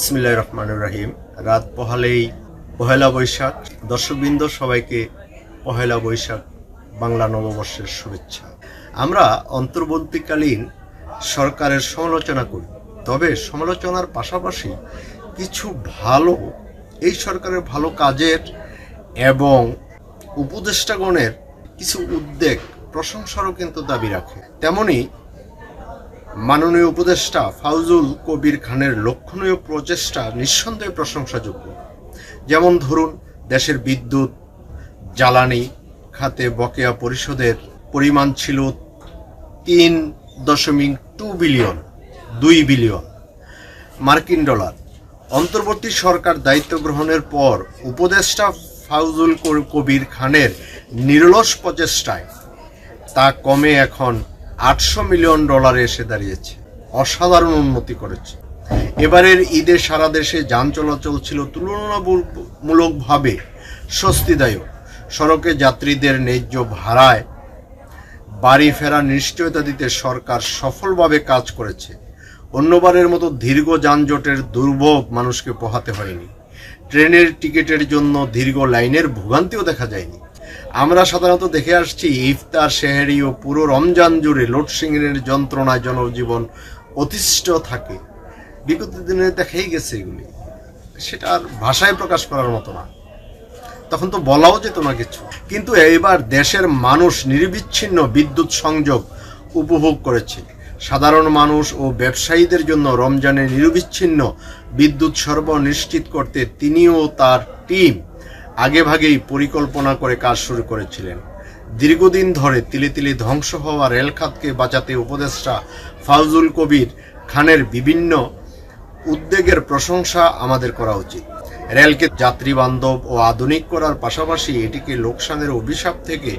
ইসমিল্লাহ রহমান রাহিম রাত পহালেই পহেলা বৈশাখ। দর্শকবৃন্দ সবাইকে পহেলা বৈশাখ বাংলা নববর্ষের শুভেচ্ছা। আমরা অন্তর্বর্তীকালীন সরকারের সমালোচনা করি। তবে সমালোচনার পাশাপাশি কিছু ভালো, এই সরকারের ভালো কাজের এবং উপদেষ্টাগণের কিছু উদ্বেগ, প্রশংসারও কিন্তু দাবি রাখে। তেমনি মাননীয় উপদেষ্টা ফাউজুল কবির খানের লক্ষণীয় প্রচেষ্টা নিঃসন্দেহে প্রশংসাযোগ্য। যেমন ধরুন, দেশের বিদ্যুৎ, জ্বালানি খাতে বকেয়া পরিশোধের পরিমাণ ছিল তিন দশমিক টু বিলিয়ন, দুই বিলিয়ন মার্কিন ডলার। অন্তর্বর্তী সরকার দায়িত্ব গ্রহণের পর উপদেষ্টা ফাউজুল কবির খানের নিরলস প্রচেষ্টায় তা কমে এখন আটশো মিলিয়ন ডলারে এসে দাঁড়িয়েছে। অসাধারণ উন্নতি করেছে। এবারের ঈদে সারা দেশে যান চলাচল ছিল তুলনামূলকভাবে স্বস্তিদায়ক। সড়কে যাত্রীদের ন্যায্য ভাড়ায় বাড়ি ফেরার নিশ্চয়তা দিতে সরকার সফলভাবে কাজ করেছে। অন্যবারের মতো দীর্ঘ যানজটের দুর্ভোগ মানুষকে পোহাতে হয়নি। ট্রেনের টিকিটের জন্য দীর্ঘ লাইনের ভোগান্তিও দেখা যায়নি। আমরা সাধারণত দেখে আসছি, ইফতার শেহেরি ও পুরো রমজান জুড়ে লোডশেডিংয়ের যন্ত্রণায় জনজীবন অতিষ্ঠ থাকে। বিগত দিনে দেখাই গেছে এগুলি। সেটা আর ভাষায় প্রকাশ করার মতো না। তখন তো বলাও যেত না কিছু। কিন্তু এবার দেশের মানুষ নির্বিচ্ছিন্ন বিদ্যুৎ সংযোগ উপভোগ করেছে। সাধারণ মানুষ ও ব্যবসায়ীদের জন্য রমজানে নিরবিচ্ছিন্ন বিদ্যুৎ সরবরাহ নিশ্চিত করতে তিনিও তার টিম আগেভাগেই পরিকল্পনা করে কাজ শুরু করেছিলেন। দীর্ঘদিন ধরে তিলে তিলে ধ্বংস হওয়া রেলখাতকে বাঁচাতে উপদেষ্টা ফাউজুল কবির খানের বিভিন্ন উদ্যোগের প্রশংসা আমাদের করা উচিত। রেলকে যাত্রী বান্ধব ও আধুনিক করার পাশাপাশি এটিকে লোকসানের অভিশাপ থেকে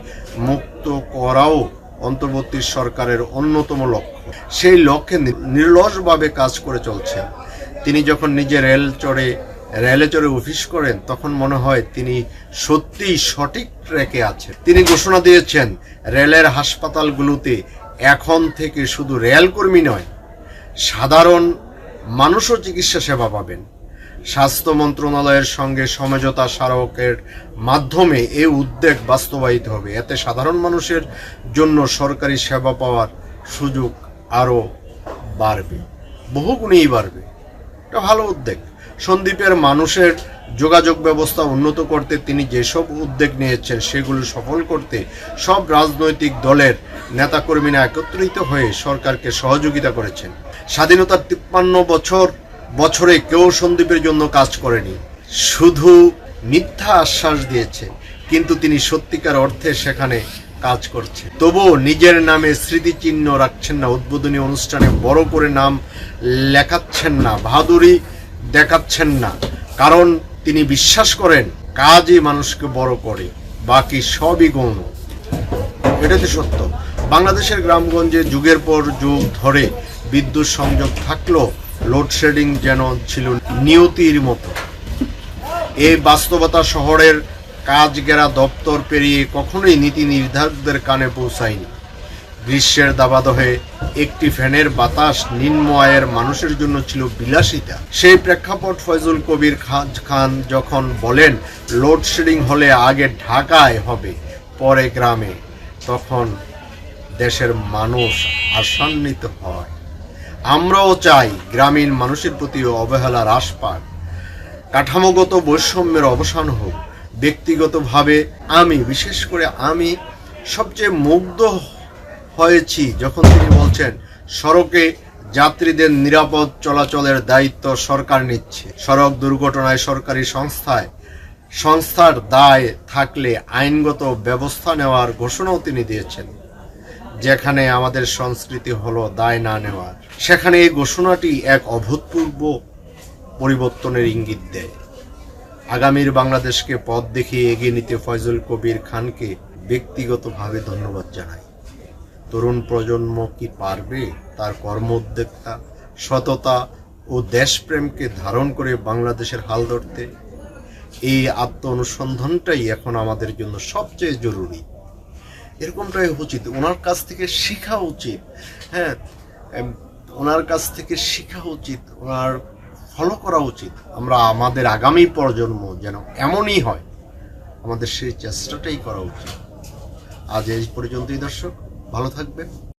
মুক্ত করাও অন্তর্বর্তী সরকারের অন্যতম লক্ষ্য। সেই লক্ষ্যে নির্লসভাবে কাজ করে চলছেন। তিনি যখন নিজে রেল চড়ে রেলে চড়ে অফিস করেন, তখন মনে হয় তিনি সত্যিই সঠিক ট্র্যাকে আছেন। তিনি ঘোষণা দিয়েছেন, রেলের হাসপাতালগুলোতে এখন থেকে শুধু রেলকর্মী নয়, সাধারণ মানুষও চিকিৎসা সেবা পাবেন। স্বাস্থ্য মন্ত্রণালয়ের সঙ্গে সমঝোতা স্মারকের মাধ্যমে এই উদ্যোগ বাস্তবায়িত হবে। এতে সাধারণ মানুষের জন্য সরকারি সেবা পাওয়ার সুযোগ আরও বাড়বে, বহুগুণেই বাড়বে। এটা ভালো উদ্যোগ। সন্দ্বীপের মানুষের যোগাযোগ ব্যবস্থা উন্নত করতে তিনি যেসব উদ্যোগ নিয়েছেন, সেগুলো সফল করতে সব রাজনৈতিক দলের নেতাকর্মীরা একত্রিত হয়ে সরকারকে সহযোগিতা করেছেন। স্বাধীনতার তিপ্পান্ন বছর, বছরে কেউ সন্দ্বীপের জন্য কাজ করেনি। শুধু মিথ্যা আশ্বাস দিয়েছে, কিন্তু তিনি সত্যিকার অর্থে সেখানে কাজ করছে তবুও নিজের নামে স্মৃতিচিহ্ন রাখছেন না, উদ্বোধনী অনুষ্ঠানে বড় করে নাম লেখাচ্ছেন না। বাহাদুরি দেখাচ্ছেন না। কারণ তিনি বিশ্বাস করেন, কাজই মানুষকে বড় করে, বাকি সবই গৌণ। এটা তো সত্য। বাংলাদেশের গ্রামগঞ্জে যুগের পর যুগ ধরে বিদ্যুৎ সংযোগ থাকলেও লোডশেডিং যেন ছিল নিয়তির মতো। এই বাস্তবতা শহরের কাজ গেরা দপ্তর পেরিয়ে কখনোই নীতি নির্ধারকদের কানে পৌঁছায়নি। গ্রীষ্মের দাবাদহে একটি ফ্যানের বাতাস নিম্ন আয়ের মানুষের জন্য ছিল বিলাসিতা। সেই প্রেক্ষাপট ফয়জুল কবির খান খান যখন বলেন লোডশেডিং হলে আগে ঢাকায় হবে, পরে গ্রামে। তখন দেশের মানুষ আশান্বিত হয়। আমরাও চাই গ্রামীণ মানুষের প্রতি অবহেলা হ্রাস পাক। কাঠামোগত বৈষম্যের অবসান হোক। ব্যক্তিগতভাবে আমি, বিশেষ করে আমি, সবচেয়ে মুগ্ধ হয়েছি, যখন তিনি বলছেন, সড়কে যাত্রীদের নিরাপদ চলাচলের দায়িত্ব সরকার নিচ্ছে। সড়ক দুর্ঘটনায় সরকারি সংস্থায়, সংস্থার দায় থাকলে আইনগত ব্যবস্থা নেওয়ার ঘোষণাও তিনি দিয়েছেন, যেখানে আমাদের সংস্কৃতি হলো দায় না নেওয়ার। সেখানে এই ঘোষণাটি এক অভূতপূর্ব পরিবর্তনের ইঙ্গিত দেয়। আগামীর বাংলাদেশকে পথ দেখিয়ে এগিয়ে নিতে ফয়জুল কবির খানকে ব্যক্তিগতভাবে ধন্যবাদ জানাই। তরুণ প্রজন্ম কি পারবে? তার কর্ম উদ্যোক্তা সততা ও দেশপ্রেমকে ধারণ করে বাংলাদেশের হাল ধরতে এই আত্ম অনুসন্ধানটাই এখন আমাদের জন্য সবচেয়ে জরুরি। এরকমটাই উচিত। ওনার কাছ থেকে শেখা উচিত। হ্যাঁ ওনার কাছ থেকে শেখা উচিত। ওনার ফলো করা উচিত। আমরা আমাদের আগামী প্রজন্ম যেন এমনই হয়, আমাদের সেই চেষ্টাটাই করা উচিত। আজ এই পর্যন্তই দর্শক। ভালো থাকবেন।